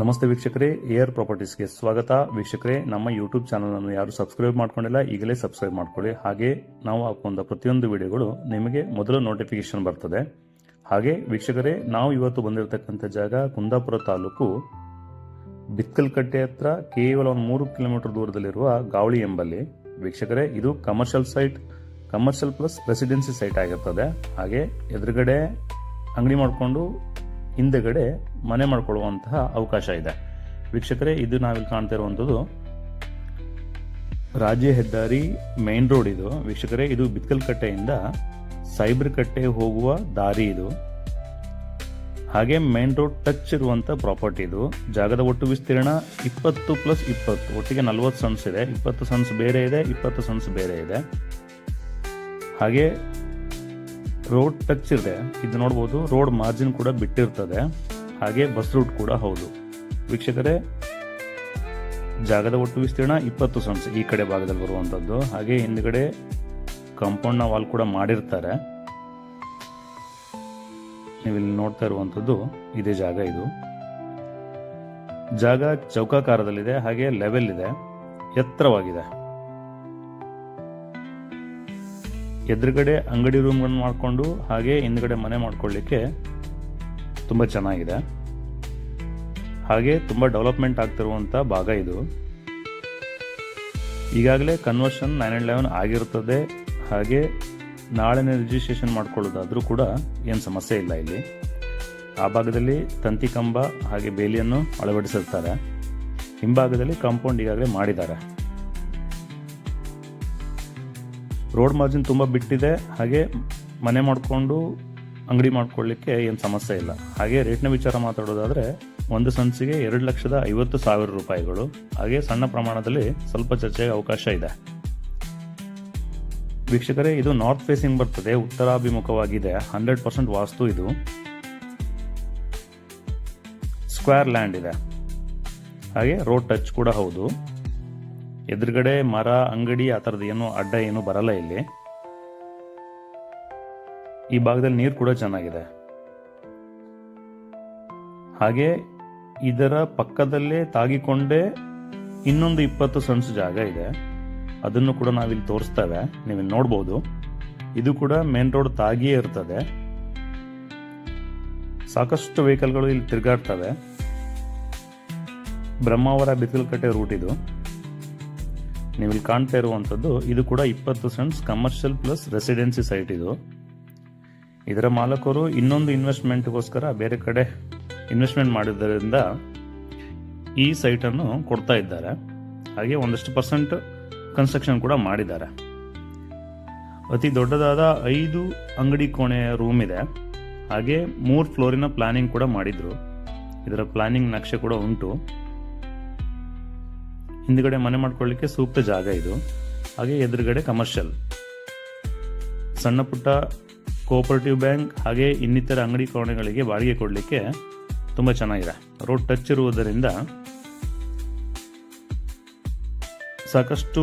ನಮಸ್ತೆ ವೀಕ್ಷಕರೇ ಏರ್ ಪ್ರಾಪರ್ಟೀಸ್ಗೆ ಸ್ವಾಗತ. ವೀಕ್ಷಕರೇ, ನಮ್ಮ ಯೂಟ್ಯೂಬ್ ಚಾನಲನ್ನು ಯಾರು ಸಬ್ಸ್ಕ್ರೈಬ್ ಮಾಡ್ಕೊಂಡಿಲ್ಲ, ಈಗಲೇ ಸಬ್ಸ್ಕ್ರೈಬ್ ಮಾಡ್ಕೊಳ್ಳಿ. ಹಾಗೆ ನಾವು ಹಾಕೊಂಡ ಪ್ರತಿಯೊಂದು ವಿಡಿಯೋಗಳು ನಿಮಗೆ ಮೊದಲು ನೋಟಿಫಿಕೇಶನ್ ಬರ್ತದೆ. ಹಾಗೆ ವೀಕ್ಷಕರೇ, ನಾವು ಇವತ್ತು ಬಂದಿರತಕ್ಕಂಥ ಜಾಗ ಕುಂದಾಪುರ ತಾಲೂಕು ಬಿಕ್ಕಲ್ಕಟ್ಟೆ ಹತ್ರ ಕೇವಲ ಒಂದು ಮೂರು ಕಿಲೋಮೀಟರ್ ದೂರದಲ್ಲಿರುವ ಗಾವಳಿ ಎಂಬಲ್ಲಿ. ವೀಕ್ಷಕರೇ, ಇದು commercial site commercial plus residency site ಆಗಿರ್ತದೆ. ಹಾಗೆ ಎದುರುಗಡೆ ಅಂಗಡಿ ಮಾಡಿಕೊಂಡು ಹಿಂದೆಗಡೆ ಮನೆ ಮಾಡ್ಕೊಳ್ಳುವಂತಹ ಅವಕಾಶ ಇದೆ. ವೀಕ್ಷಕರೇ, ಇದು ನಾವಿಲ್ಲಿ ಕಾಣ್ತಾ ಇರುವಂಥದ್ದು ರಾಜ್ಯ ಹೆದ್ದಾರಿ ಮೇನ್ ರೋಡ್ ಇದು. ವೀಕ್ಷಕರೇ, ಇದು ಬಿತ್ಕಲ್ಕಟ್ಟೆಯಿಂದ ಸೈಬರ್ ಕಟ್ಟೆ ಹೋಗುವ ದಾರಿ ಇದು. ಹಾಗೆ ಮೇನ್ ರೋಡ್ ಟಚ್ ಇರುವಂಥ ಪ್ರಾಪರ್ಟಿ ಇದು. ಜಾಗದ ಒಟ್ಟು ವಿಸ್ತೀರ್ಣ ಇಪ್ಪತ್ತು ಪ್ಲಸ್ ಇಪ್ಪತ್ತು. ಒಟ್ಟಿಗೆ ನಲ್ವತ್ತು ಸನ್ಸ್ ಇದೆ. ಇಪ್ಪತ್ತು ಸನ್ಸ್ ಬೇರೆ ಇದೆ, ಇಪ್ಪತ್ತು ಸನ್ಸ್ ಬೇರೆ ಇದೆ. ಹಾಗೆ ರೋಡ್ ಟಚ್ ಇದೆ. ಇದು ನೋಡ್ಬೋದು ರೋಡ್ ಮಾರ್ಜಿನ್ ಕೂಡ ಬಿಟ್ಟಿರ್ತದೆ. ಹಾಗೆ ಬಸ್ ರೂಟ್ ಕೂಡ ಹೌದು. ವೀಕ್ಷಕರೇ, ಜಾಗದ ಒಟ್ಟು ವಿಸ್ತೀರ್ಣ ಇಪ್ಪತ್ತು ಸನ್ಸ್, ಈ ಕಡೆ ಭಾಗದಲ್ಲಿ ಬರುವಂಥದ್ದು ಹಾಗೆ ಹಿಂದ್ಗಡೆ ಕಾಂಪೌಂಡ್ನ ವಾಲ್ ಕೂಡ ಮಾಡಿರ್ತಾರೆ. ನೀವಿಲ್ಲಿ ನೋಡ್ತಾ ಇರುವಂಥದ್ದು ಇದೇ ಜಾಗ ಇದು. ಜಾಗ ಚೌಕಾಕಾರದಲ್ಲಿದೆ, ಹಾಗೆ ಲೆವೆಲ್ ಇದೆ. ಎತ್ತರವಾಗಿದೆ. ಎದುರುಗಡೆ ಅಂಗಡಿ ರೂಮ್ಗಳನ್ನು ಮಾಡಿಕೊಂಡು, ಹಾಗೆ ಹಿಂದ್ಗಡೆ ಮನೆ ಮಾಡ್ಕೊಳ್ಳಿಕ್ಕೆ ತುಂಬ ಚೆನ್ನಾಗಿದೆ. ಹಾಗೆ ತುಂಬ ಡೆವಲಪ್ಮೆಂಟ್ ಆಗ್ತಿರುವಂಥ ಭಾಗ ಇದು. ಈಗಾಗಲೇ ಕನ್ವರ್ಷನ್ ನೈನ್ ಅಂಡ್ ಲೆವೆನ್ ಆಗಿರುತ್ತದೆ. ಹಾಗೆ ನಾಳೆನೇ ರಿಜಿಸ್ಟ್ರೇಷನ್ ಮಾಡ್ಕೊಳ್ಳೋದಾದರೂ ಕೂಡ ಏನು ಸಮಸ್ಯೆ ಇಲ್ಲ ಇಲ್ಲಿ. ಆ ಭಾಗದಲ್ಲಿ ತಂತಿ ಕಂಬ ಹಾಗೆ ಬೇಲಿಯನ್ನು ಅಳವಡಿಸಿರ್ತಾರೆ. ಹಿಂಭಾಗದಲ್ಲಿ ಕಾಂಪೌಂಡ್ ಈಗಾಗಲೇ ಮಾಡಿದ್ದಾರೆ. ರೋಡ್ ಮಾರ್ಜಿನ್ ತುಂಬ ಬಿಟ್ಟಿದೆ. ಹಾಗೆ ಮನೆ ಮಾಡಿಕೊಂಡು ಅಂಗಡಿ ಮಾಡ್ಕೊಳ್ಳಿಕ್ಕೆ ಏನು ಸಮಸ್ಯೆ ಇಲ್ಲ. ಹಾಗೆ ರೇಟ್ನ ವಿಚಾರ ಮಾತಾಡೋದಾದರೆ, ಒಂದು ಸಂಸಿಗೆ ಎರಡು ಲಕ್ಷದ ಐವತ್ತು ಸಾವಿರ ರೂಪಾಯಿಗಳು. ಹಾಗೆ ಸಣ್ಣ ಪ್ರಮಾಣದಲ್ಲಿ ಸ್ವಲ್ಪ ಚರ್ಚೆಗೆ ಅವಕಾಶ ಇದೆ. ವೀಕ್ಷಕರೇ, ಇದು ನಾರ್ತ್ ಫೇಸಿಂಗ್ ಬರ್ತದೆ. ಉತ್ತರಾಭಿಮುಖವಾಗಿದೆ. ಹಂಡ್ರೆಡ್ ಪರ್ಸೆಂಟ್ ವಾಸ್ತು ಇದು. ಸ್ಕ್ವೇರ್ ಲ್ಯಾಂಡ್ ಇದೆ. ಹಾಗೆ ರೋಡ್ ಟಚ್ ಕೂಡ ಹೌದು. ಎದುರುಗಡೆ ಮರ, ಅಂಗಡಿ, ಆ ಥರದ್ದು ಏನು ಅಡ್ಡ ಏನು ಬರಲ್ಲ ಇಲ್ಲಿ. ಈ ಭಾಗದಲ್ಲಿ ನೀರು ಕೂಡ ಚೆನ್ನಾಗಿದೆ. ಹಾಗೆ ಇದರ ಪಕ್ಕದಲ್ಲೇ ತಾಗಿಕೊಂಡೇ ಇನ್ನೊಂದು ಇಪ್ಪತ್ತು ಸೆನ್ಸ್ ಜಾಗ ಇದೆ. ಅದನ್ನು ಕೂಡ ನಾವಿಲ್ಲಿ ತೋರಿಸ್ತೇವೆ. ನೀವು ನೋಡ್ಬೋದು. ಇದು ಕೂಡ ಮೇನ್ ರೋಡ್ ತಾಗಿಯೇ ಇರ್ತದೆ. ಸಾಕಷ್ಟು ವೆಹಿಕಲ್ಗಳು ಇಲ್ಲಿ ತಿರುಗಾಡ್ತವೆ. ಬ್ರಹ್ಮಾವರ ಬಿತ್ತಲಕಟ್ಟೆ ರೂಟ್ ಇದು. ನೀವು ಇಲ್ಲಿ ಕಾಣ್ತಾ ಇರುವಂಥದ್ದು, ಇದು ಕೂಡ ಇಪ್ಪತ್ತು cents commercial plus residency site ಇದು. ಇದರ ಮಾಲಕರು ಇನ್ನೊಂದು ಇನ್ವೆಸ್ಟ್ಮೆಂಟ್ಗೋಸ್ಕರ ಬೇರೆ ಕಡೆ ಇನ್ವೆಸ್ಟ್ಮೆಂಟ್ ಮಾಡಿದ್ದರಿಂದ ಈ ಸೈಟನ್ನು ಕೊಡ್ತಾ ಇದ್ದಾರೆ. ಹಾಗೆ ಒಂದಷ್ಟು ಪರ್ಸೆಂಟ್ ಕನ್ಸ್ಟ್ರಕ್ಷನ್ ಕೂಡ ಮಾಡಿದ್ದಾರೆ. ಅತಿ ದೊಡ್ಡದಾದ ಐದು ಅಂಗಡಿ ಕೋಣೆಯ ರೂಮ್ ಇದೆ. ಹಾಗೆ ಮೂರು ಫ್ಲೋರಿನ ಪ್ಲಾನಿಂಗ್ ಕೂಡ ಮಾಡಿದರು. ಇದರ ಪ್ಲಾನಿಂಗ್ ನಕ್ಷೆ ಕೂಡ ಉಂಟು. ಹಿಂದ್ಗಡೆ ಮನೆ ಮಾಡ್ಕೊಳ್ಳಿಕ್ಕೆ ಸೂಕ್ತ ಜಾಗ ಇದು. ಹಾಗೆ ಎದುರುಗಡೆ ಕಮರ್ಷಿಯಲ್ ಸಣ್ಣ ಪುಟ್ಟ ಕೋಆಪರೇಟಿವ್ ಬ್ಯಾಂಕ್ ಹಾಗೆ ಇನ್ನಿತರ ಅಂಗಡಿ ಕೋಣೆಗಳಿಗೆ ಬಾಡಿಗೆ ಕೊಡಲಿಕ್ಕೆ ತುಂಬ ಚೆನ್ನಾಗಿದೆ. ರೋಡ್ ಟಚ್ ಇರುವುದರಿಂದ ಸಾಕಷ್ಟು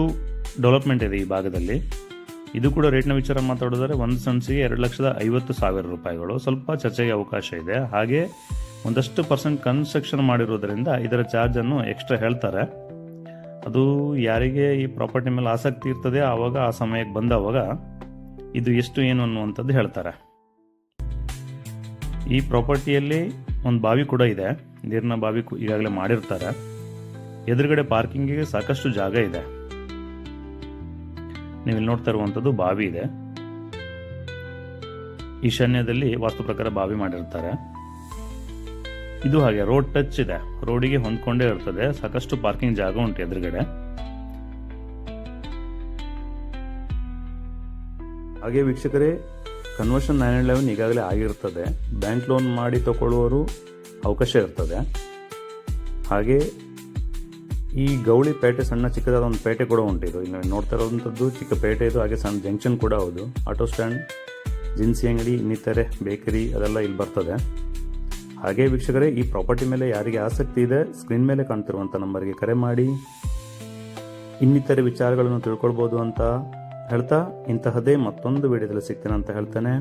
ಡೆವಲಪ್ಮೆಂಟ್ ಇದೆ ಈ ಭಾಗದಲ್ಲಿ. ಇದು ಕೂಡ ರೇಟ್ನ ವಿಚಾರ ಮಾತಾಡೋದಾದ್ರೆ ಒಂದು ಸೆನ್ಸಿಗೆ ಎರಡು ಲಕ್ಷದ ಐವತ್ತು ಸಾವಿರ ರೂಪಾಯಿಗಳು. ಸ್ವಲ್ಪ ಚರ್ಚೆಗೆ ಅವಕಾಶ ಇದೆ. ಹಾಗೆ ಒಂದಷ್ಟು ಪರ್ಸೆಂಟ್ ಕನ್ಸ್ಟ್ರಕ್ಷನ್ ಮಾಡಿರೋದ್ರಿಂದ ಇದರ ಚಾರ್ಜನ್ನು ಎಕ್ಸ್ಟ್ರಾ ಹೇಳ್ತಾರೆ. ಅದು ಯಾರಿಗೆ ಈ ಪ್ರಾಪರ್ಟಿ ಮೇಲೆ ಆಸಕ್ತಿ ಇರ್ತದೆ ಆವಾಗ ಆ ಸಮಯಕ್ಕೆ ಬಂದವಾಗ ಇದು ಎಷ್ಟು ಏನು ಅನ್ನುವಂಥದ್ದು ಹೇಳ್ತಾರೆ. ಈ ಪ್ರಾಪರ್ಟಿಯಲ್ಲಿ ಒಂದು ಬಾವಿ ಕೂಡ ಇದೆ. ನೀರಿನ ಬಾವಿ ಈಗಾಗಲೇ ಮಾಡಿರ್ತಾರೆ. ಎದುರುಗಡೆ ಪಾರ್ಕಿಂಗಿಗೆ ಸಾಕಷ್ಟು ಜಾಗ ಇದೆ. ನೀವು ಇಲ್ಲಿ ನೋಡ್ತಾ ಇರುವಂಥದ್ದು ಬಾವಿ ಇದೆ. ಈಶಾನ್ಯದಲ್ಲಿ ವಾಸ್ತು ಪ್ರಕಾರ ಬಾವಿ ಮಾಡಿರ್ತಾರೆ. ಇದು ಹಾಗೆ, ರೋಡ್ ಟಚ್ ಇದೆ. ರೋಡಿಗೆ ಹೊಂದ್ಕೊಂಡೇ ಇರ್ತದೆ. ಸಾಕಷ್ಟು ಪಾರ್ಕಿಂಗ್ ಜಾಗ ಉಂಟು ಎದುರುಗಡೆ. ಹಾಗೆ ವೀಕ್ಷಕರೇ ಕನ್ವರ್ಷನ್ ನೈನ್ ಅಂಡ್ ಲೆವೆನ್ ಈಗಾಗಲೇ ಆಗಿರ್ತದೆ. ಬ್ಯಾಂಕ್ ಲೋನ್ ಮಾಡಿ ತಗೊಳ್ಳುವರು ಅವಕಾಶ ಇರ್ತದೆ. ಹಾಗೆ ಈ ಗೌಳಿ ಪೇಟೆ ಸಣ್ಣ ಚಿಕ್ಕದಾದ ಒಂದು ಪೇಟೆ ಕೂಡ ಉಂಟು ಇದು ಇಲ್ಲಿ ನೋಡ್ತಾ ಇರೋವಂಥದ್ದು ಚಿಕ್ಕ ಪೇಟೆ ಇದು, ಹಾಗೆ ಸಣ್ಣ ಜಂಕ್ಷನ್ ಕೂಡ ಹೌದು. ಆಟೋ ಸ್ಟ್ಯಾಂಡ್, ಜಿನ್ಸಿ ಅಂಗಡಿ, ಇನ್ನಿತರೆ ಬೇಕರಿ ಅದೆಲ್ಲ ಇಲ್ಲಿ ಬರ್ತದೆ. ಹಾಗೆ ವೀಕ್ಷಕರೇ, ಈ ಪ್ರಾಪರ್ಟಿ ಮೇಲೆ ಯಾರಿಗೆ ಆಸಕ್ತಿ ಇದೆ ಸ್ಕ್ರೀನ್ ಮೇಲೆ ಕಾಣ್ತಿರುವಂಥ ನಂಬರ್ಗೆ ಕರೆ ಮಾಡಿ. ಇನ್ನಿತರೆ ವಿಚಾರಗಳನ್ನು ತಿಳ್ಕೊಳ್ಬೋದು ಅಂತ ಹೇಳ್ತಾ ಇಂತಹದೇ ಮತ್ತೊಂದು ವಿಡಿಯೋದಲ್ಲಿ ಸಿಗ್ತೇನೆ ಅಂತ ಹೇಳ್ತೇನೆ.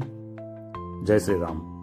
ಜೈ ಶ್ರೀರಾಮ್.